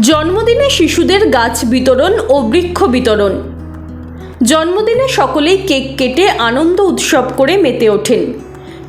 জন্মদিনে শিশুদের গাছ বিতরণ ও বৃক্ষ বিতরণ। জন্মদিনে সকলেই কেক কেটে আনন্দ উৎসব করে মেতে ওঠেন।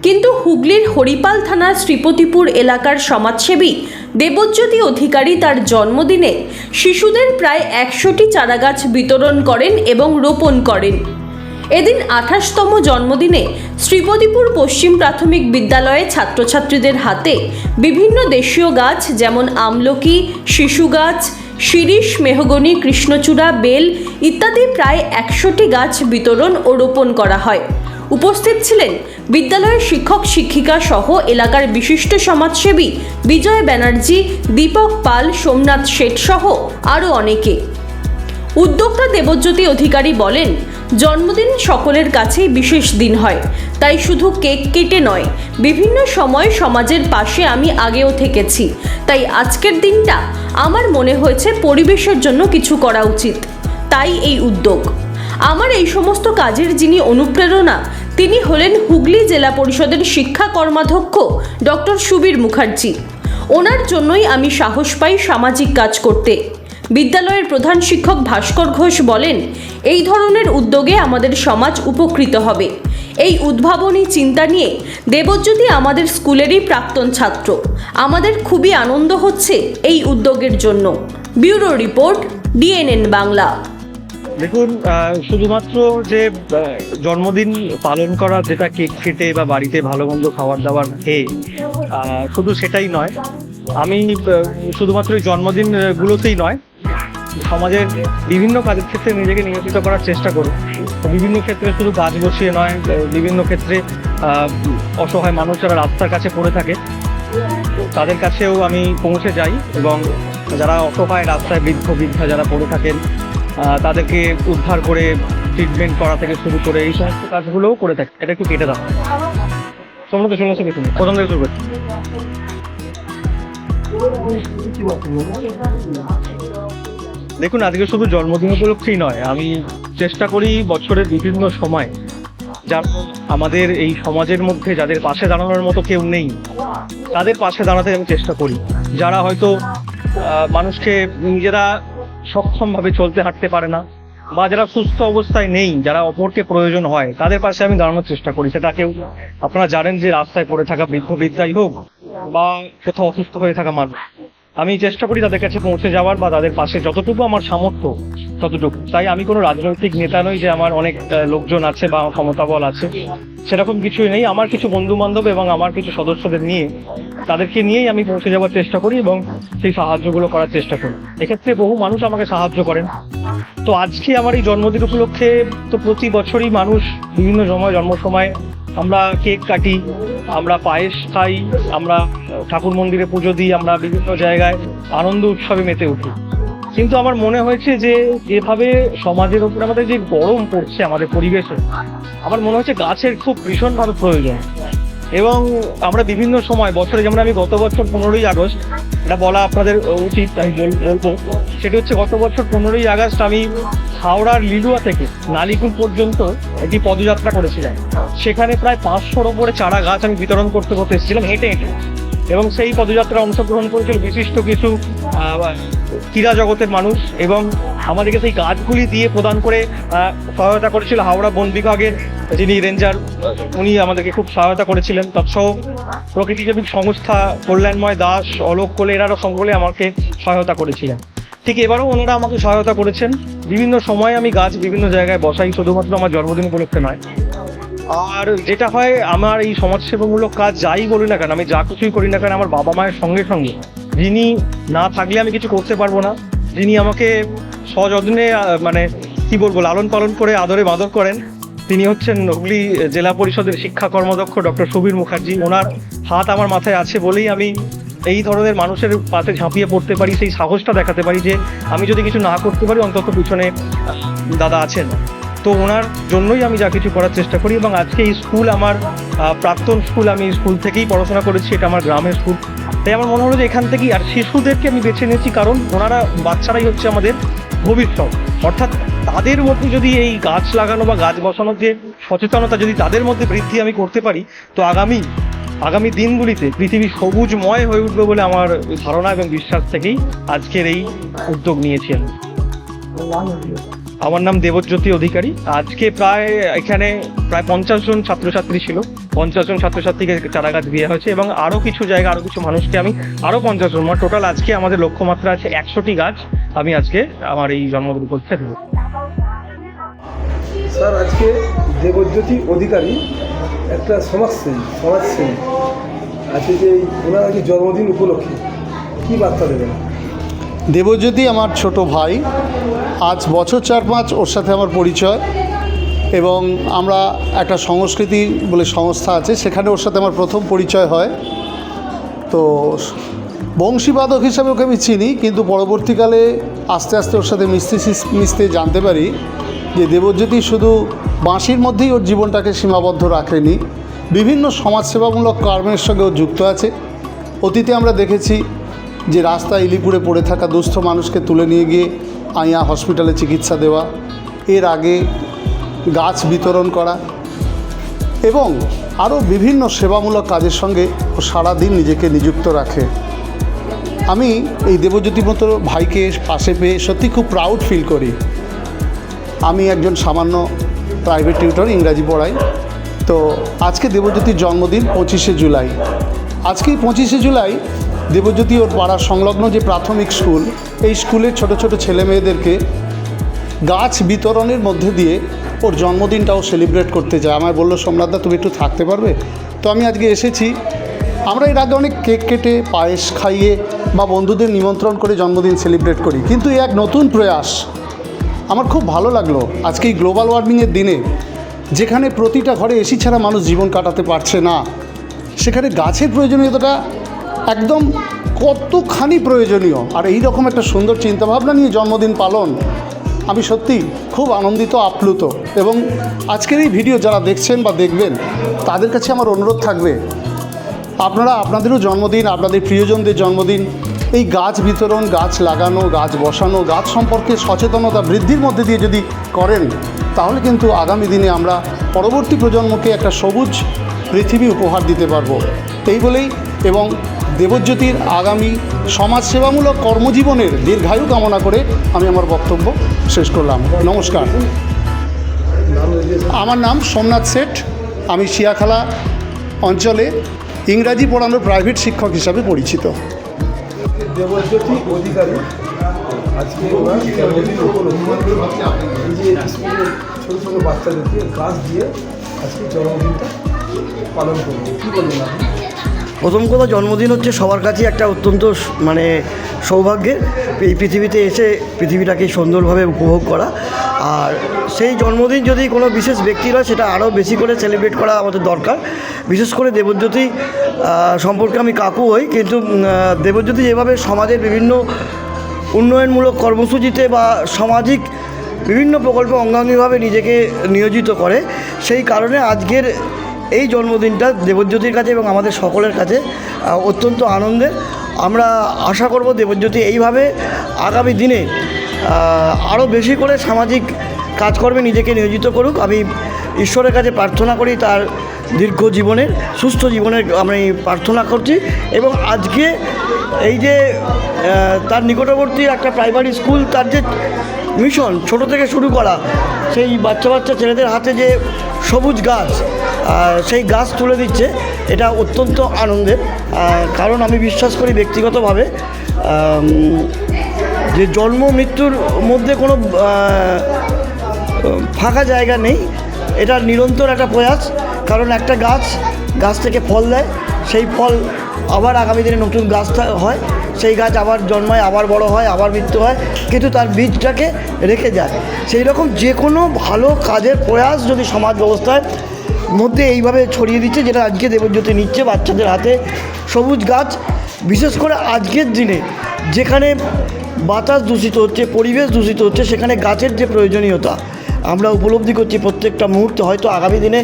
কিন্তু হুগলির হরিপাল থানার শ্রীপতিপুর এলাকার সমাজসেবী দেবজ্যোতি অধিকারী তার জন্মদিনে শিশুদের প্রায় একশোটি চারাগাছ বিতরণ করেন এবং রোপণ করেন। এদিন আঠাশতম জন্মদিনে শ্রীপতিপুর পশ্চিম প্রাথমিক বিদ্যালয়ে ছাত্রছাত্রীদের হাতে বিভিন্ন দেশীয় গাছ যেমন আমলকি, শিশু গাছ, শিরিষ, মেহগনি, কৃষ্ণচূড়া, বেল ইত্যাদি প্রায় একশোটি গাছ বিতরণ ও রোপণ করা হয়। উপস্থিত ছিলেন বিদ্যালয়ের শিক্ষক শিক্ষিকা সহ এলাকার বিশিষ্ট সমাজসেবী বিজয় ব্যানার্জি, দীপক পাল, সোমনাথ শেঠ সহ আরও অনেকে। উদ্যোক্তা দেবজ্যোতি অধিকারী বলেন জন্মদিন সকলের কাছেই বিশেষ দিন হয়। তাই শুধু কেক কেটে নয়, বিভিন্ন সময় সমাজের পাশে আমি আগেও থেকেছি। তাই আজকের দিনটা আমার মনে হয়েছে পরিবেশের জন্য কিছু করা উচিত। তাই এই উদ্যোগ। আমার এই সমস্ত কাজের যিনি অনুপ্রেরণা, তিনি হলেন হুগলি জেলা পরিষদের শিক্ষা কর্মাধ্যক্ষ ডক্টর সুবীর মুখার্জি। ওনার জন্যই আমি সাহস পাই সামাজিক কাজ করতে। বিদ্যালয়ের প্রধান শিক্ষক ভাস্কর ঘোষ বলেন, এই ধরনের উদ্যোগে আমাদের সমাজ উপকৃত হবে। এই উদ্ভাবনী চিন্তা নিয়ে দেবজ্যোতি আমাদের স্কুলেরই প্রাক্তন ছাত্র। আমাদের খুবই আনন্দ হচ্ছে এই উদ্যোগের জন্য। Bureau report, DNN Bangla. দেখুন শুধুমাত্র যে জন্মদিন পালন করা, যেটা কেক কেটে বা বাড়িতে ভালো মন্দ খাবার দাবার খেয়ে শুধু সেটাই নয়। আমি শুধুমাত্র এই জন্মদিন গুলোতেই নয় সমাজের বিভিন্ন কাজের ক্ষেত্রে নিজেকে নিয়োজিত করার চেষ্টা করি তো বিভিন্ন ক্ষেত্রে শুধু গাছ বসিয়ে নয়, বিভিন্ন ক্ষেত্রে অসহায় মানুষ যারা রাস্তার কাছে পড়ে থাকে, তাদের কাছেও আমি পৌঁছে যাই এবং যারা অসহায় রাস্তায় বৃদ্ধ, বৃদ্ধা যারা পড়ে থাকেন তাদেরকে উদ্ধার করে ট্রিটমেন্ট করা থেকে শুরু করে এই সমস্ত কাজগুলোও করে থাকি। এটা একটু কেটে দাও। তোমরা তো শুনেছো কিছু প্রথম থেকে শুরু করছি। দেখুন, আজকে শুধু জন্মদিন উপলক্ষেই নয়, আমি চেষ্টা করি বছরের বিভিন্ন সময় যার আমাদের এই সমাজের মধ্যে যাদের পাশে দাঁড়ানোর মতো কেউ নেই, তাদের পাশে দাঁড়াতে আমি চেষ্টা করি। যারা হয়তো মানুষকে নিজেরা সক্ষমভাবে চলতে হাঁটতে পারে না, বা যারা সুস্থ অবস্থায় নেই, যারা অপরকে প্রয়োজন হয়, তাদের পাশে আমি দাঁড়ানোর চেষ্টা করি। সেটা কেউ, আপনারা জানেন যে রাস্তায় পড়ে থাকা বৃদ্ধ বৃদ্ধাই হোক, বা কোথাও অসুস্থ হয়ে থাকা মানুষ। আমি চেষ্টা করি তাদের কাছে পৌঁছে যাওয়ার বা তাদের পাশে যতটুকু আমার সামর্থ্য, ততটুকু। তাই আমি কোনো রাজনৈতিক নেতা নই যে আমার অনেক লোকজন আছে বা ক্ষমতাবল আছে। সেরকম কিছুই নেই। আমার কিছু বন্ধু বান্ধব এবং আমার কিছু সদস্যদের নিয়ে তাদেরকে নিয়েই আমি পৌঁছে যাওয়ার চেষ্টা করি এবং সেই সাহায্যগুলো করার চেষ্টা করি। এক্ষেত্রে বহু মানুষ আমাকে সাহায্য করেন। তো আজকে আমার এই জন্মদিন উপলক্ষে তো প্রতি বছরই মানুষ বিভিন্ন সময়, জন্ম সময় আমরা কেক কাটি, আমরা পায়েস খাই, আমরা ঠাকুর মন্দিরে পুজো দিই, আমরা বিভিন্ন জায়গায় আনন্দ উৎসবে মেতে উঠি। কিন্তু আমার মনে হয়েছে যে যেভাবে সমাজের উপরে আমাদের যে গরম পড়ছে আমাদের পরিবেশে, আমার মনে হচ্ছে গাছের খুব ভীষণভাবে প্রয়োজন। এবং আমরা বিভিন্ন সময়, বছরে যেমন আমি গত বছর পনেরোই আগস্ট, এটা বলা আপনাদের উচিত, আমি বলব, সেটি হচ্ছে গত বছর পনেরোই আগস্ট আমি হাওড়ার লিলুয়া থেকে নালিকুল পর্যন্ত একটি পদযাত্রা করেছিলাম। সেখানে প্রায় পাঁচশোর ওপরে চারা গাছ আমি বিতরণ করতে করতে এসেছিলাম, হেঁটে হেঁটে। এবং সেই পদযাত্রায় অংশগ্রহণ করেছিল বিশিষ্ট কিছু ক্রীড়া জগতের মানুষ এবং আমাদেরকে সেই গাছগুলি দিয়ে প্রদান করে সহায়তা করেছিল হাওড়া বন বিভাগের যিনি রেঞ্জার, উনি আমাদেরকে খুব সহায়তা করেছিলেন। তৎসহ প্রকৃতিজীবী সংস্থা কল্যাণময় দাস, অলোক কোলে এনারা সকলে আমাকে সহায়তা করেছিলেন। ঠিক এবারও ওনারা আমাকে সহায়তা করেছেন। বিভিন্ন সময় আমি গাছ বিভিন্ন জায়গায় বসাই, শুধুমাত্র আমার জন্মদিন উপলক্ষে নয় আর যেটা হয়, আমার এই সমাজসেবামূলক কাজ যাই বলি না কেন, আমি যা কিছুই করি না কেন, আমার বাবা মায়ের সঙ্গে সঙ্গে। যিনি না থাকলে আমি কিছু করতে পারব না। যিনি আমাকে সযত্নে মানে কি বলব, লালন পালন করে আদরে বাদর করেন, তিনি হচ্ছেন হুগলি জেলা পরিষদের শিক্ষা কর্মাধ্যক্ষ ডক্টর সুবীর মুখার্জি। ওনার হাত আমার মাথায় আছে বলেই আমি এই ধরনের মানুষের পাশে ঝাঁপিয়ে পড়তে পারি, সেই সাহসটা দেখাতে পারি যে আমি যদি কিছু না করতে পারি, অন্তত পিছনে দাদা আছেন। তো ওনার জন্যই আমি যা কিছু করার চেষ্টা করি এবং আজকে এই স্কুল আমার প্রাক্তন স্কুল, আমি স্কুল থেকেই পড়াশোনা করেছি, এটা আমার গ্রামের স্কুল। তাই আমার মনে হলো যে এখান থেকেই আর শিশুদেরকে আমি বেছে নিয়েছি, কারণ ওনারা, বাচ্চারাই হচ্ছে আমাদের ভবিষ্যৎ। অর্থাৎ তাদের মধ্যে যদি এই গাছ লাগানো বা গাছ বসানোর যে সচেতনতা যদি তাদের মধ্যে বৃদ্ধি আমি করতে পারি, তো আগামী আগামী দিনগুলিতে পৃথিবী সবুজময় হয়ে উঠবে বলে আমার ধারণা এবং বিশ্বাস থেকেই আজকের এই উদ্যোগ নিয়েছি আমি। আমার নাম দেবজ্যোতি অধিকারী। আজকে প্রায় এখানে প্রায় পঞ্চাশ জন ছাত্রছাত্রী ছিল। পঞ্চাশ জন ছাত্রছাত্রীকে চারা গাছ দেওয়া হয়েছে এবং আরও কিছু জায়গা আরও কিছু মানুষকে আমি আরও পঞ্চাশ জন মানে টোটাল আজকে আমাদের লক্ষ্যমাত্রা আছে একশোটি গাছ আমি আজকে আমার এই জন্মদিন উপলক্ষে দেবো। স্যার আজকে দেবজ্যোতি অধিকারী একটা সমাজসেবী সমাজসেবী। আজকে যে ওনার আজকে জন্মদিন উপলক্ষে কী বার্তা দেবেন? দেবজ্যোতি আমার ছোট ভাই। আজ বছর চার পাঁচ ওর সাথে আমার পরিচয় এবং আমরা একটা সংস্কৃতি বলে সংস্থা আছে, সেখানে ওর সাথে আমার প্রথম পরিচয় হয়। তো বংশীবাদক হিসাবে ওকে আমি চিনি, কিন্তু পরবর্তীকালে আস্তে আস্তে ওর সাথে মিশতে মিশতে জানতে পারি যে দেবজ্যোতি শুধু বাঁশির মধ্যেই ওর জীবনটাকে সীমাবদ্ধ রাখেনি, বিভিন্ন সমাজসেবামূলক কর্মের সঙ্গে ও যুক্ত আছে। অতীতে আমরা দেখেছি যে রাস্তা ইলিপুরে পড়ে থাকা দুস্থ মানুষকে তুলে নিয়ে গিয়ে আইয়া হসপিটালে চিকিৎসা দেওয়া, এর আগে গাছ বিতরণ করা এবং আরও বিভিন্ন সেবামূলক কাজের সঙ্গে ও সারাদিন নিজেকে নিযুক্ত রাখে। আমি এই দেবজ্যোতি মতো ভাইকে পাশে পেয়ে সত্যি খুব প্রাউড ফিল করি। আমি একজন সামান্য প্রাইভেট টিউটর ইংরাজি পড়াই। তো আজকে দেবজ্যোতির জন্মদিন পঁচিশে জুলাই। আজকেই পঁচিশে জুলাই দেবজ্যোতি ওর পাড়ার সংলগ্ন যে প্রাথমিক স্কুল, এই স্কুলের ছোট ছোট ছেলে মেয়েদেরকে গাছ বিতরণের মধ্যে দিয়ে ওর জন্মদিনটাও সেলিব্রেট করতে চায় আমায় বলল সোমনাথদা তুমি একটু থাকতে পারবে? তো আমি আজকে এসেছি। আমরা এর আগে অনেক কেক কেটে, পায়েস খাইয়ে বা বন্ধুদের নিমন্ত্রণ করে জন্মদিন সেলিব্রেট করি। কিন্তু এক নতুন প্রয়াস আমার খুব ভালো লাগল আজকে এই গ্লোবাল ওয়ার্মিংয়ের দিনে, যেখানে প্রতিটা ঘরে এসি ছাড়া মানুষ জীবন কাটাতে পারছে না। সেখানে গাছের প্রয়োজনীয়তাটা একদম কতখানি প্রয়োজনীয়। আর এই রকম একটা সুন্দর চিন্তাভাবনা নিয়ে জন্মদিন পালন, আমি সত্যি খুব আনন্দিত, আপ্লুত। এবং আজকের এই ভিডিও যারা দেখছেন বা দেখবেন, তাদের কাছে আমার অনুরোধ থাকবে, আপনারা আপনাদেরও জন্মদিন, আপনাদের প্রিয়জনদের জন্মদিন, এই গাছ বিতরণ, গাছ লাগানো, গাছ বসানো, গাছ সম্পর্কে সচেতনতা বৃদ্ধির মধ্যে দিয়ে যদি করেন, তাহলে কিন্তু আগামী দিনে আমরা পরবর্তী প্রজন্মকে একটা সবুজ পৃথিবী উপহার দিতে পারব। এই বলেই এবং দেবজ্যোতির আগামী সমাজসেবামূলক কর্মজীবনের দীর্ঘায়ু কামনা করে আমি আমার বক্তব্য শেষ করলাম। নমস্কার। আমার নাম সোমনাথ শেঠ। আমি শিয়াখালা অঞ্চলে ইংরাজি পড়ানোর প্রাইভেট শিক্ষক হিসাবে পরিচিত। বাচ্চাদেরকে দিয়ে আজকে পালন করব। কী আপনি? প্রথম কথা জন্মদিন হচ্ছে সবার কাছে একটা অত্যন্ত মানে সৌভাগ্যের। এই পৃথিবীতে এসে পৃথিবীটাকে সুন্দরভাবে উপভোগ করা। আর সেই জন্মদিন যদি কোনো বিশেষ ব্যক্তির হয়, সেটা আরও বেশি করে সেলিব্রেট করা আমাদের দরকার। বিশেষ করে দেবজ্যোতি সম্পর্কে আমি কাকু হই, কিন্তু দেবজ্যোতি যেভাবে সমাজের বিভিন্ন উন্নয়নমূলক কর্মসূচিতে বা সামাজিক বিভিন্ন প্রকল্পে অঙ্গাঙ্গিভাবে নিজেকে নিয়োজিত করে, সেই কারণে আজকের এই জন্মদিনটা দেবজ্যোতির কাছে এবং আমাদের সকলের কাছে অত্যন্ত আনন্দের। আমরা আশা করব দেবজ্যোতি এইভাবে আগামী দিনে আরও বেশি করে সামাজিক কাজকর্মে নিজেকে নিয়োজিত করুক। আমি ঈশ্বরের কাছে প্রার্থনা করি তার দীর্ঘ জীবনের, সুস্থ জীবনের আমি প্রার্থনা করছি এবং আজকে এই যে তার নিকটবর্তী একটা প্রাইমারি স্কুল, তার যে মিশন ছোট থেকে শুরু করা, সেই বাচ্চা বাচ্চা ছেলেদের হাতে যে সবুজ গাছ সেই গাছ তুলে দিচ্ছে, এটা অত্যন্ত আনন্দের। কারণ আমি বিশ্বাস করি ব্যক্তিগতভাবে যে জন্ম মৃত্যুর মধ্যে কোনো ফাঁকা জায়গা নেই, এটা নিরন্তর একটা প্রয়াস। কারণ একটা গাছ গাছ থেকে ফল দেয়, সেই ফল আবার আগামী দিনে নতুন গাছ হয়, সেই গাছ আবার জন্মায়, আবার বড় হয়, আবার মৃত্যু হয়, কিন্তু তার বীজটাকে রেখে যায়। সেই রকম যে কোনো ভালো কাজের প্রয়াস যদি সমাজ ব্যবস্থায় মধ্যে এইভাবে ছড়িয়ে দিচ্ছে যেটা আজকে দেবজ্যোতি নিচ্ছে বাচ্চাদের হাতে সবুজ গাছ। বিশেষ করে আজকের দিনে যেখানে বাতাস দূষিত হচ্ছে, পরিবেশ দূষিত হচ্ছে, সেখানে গাছের যে প্রয়োজনীয়তা আমরা উপলব্ধি করছি প্রত্যেকটা মুহূর্তে। হয়তো আগামী দিনে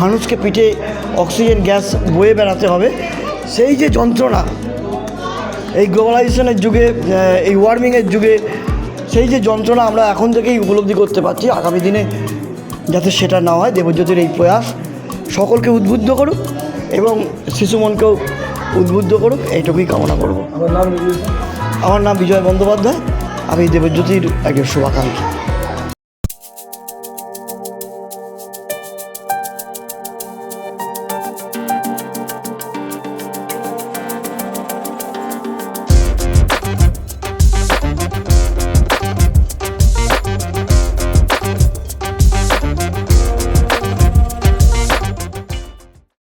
মানুষকে পিঠে অক্সিজেন, গ্যাস বয়ে বেড়াতে হবে। সেই যে যন্ত্রণা, এই গ্লোবালাইজেশনের যুগে এই ওয়ার্মিংয়ের যুগে, সেই যে যন্ত্রণা আমরা এখন থেকেই উপলব্ধি করতে পারছি। আগামী দিনে যাতে সেটা না হয় দেবজ্যোতির এই প্রয়াস সকলকে উদ্বুদ্ধ করুক এবং শিশু মনকেও উদ্বুদ্ধ করুক এইটুকুই কামনা করব। আমার নাম আমার নাম বিজয় বন্দ্যোপাধ্যায়। আমি দেবজ্যোতির একজন শুভাকাঙ্ক্ষী।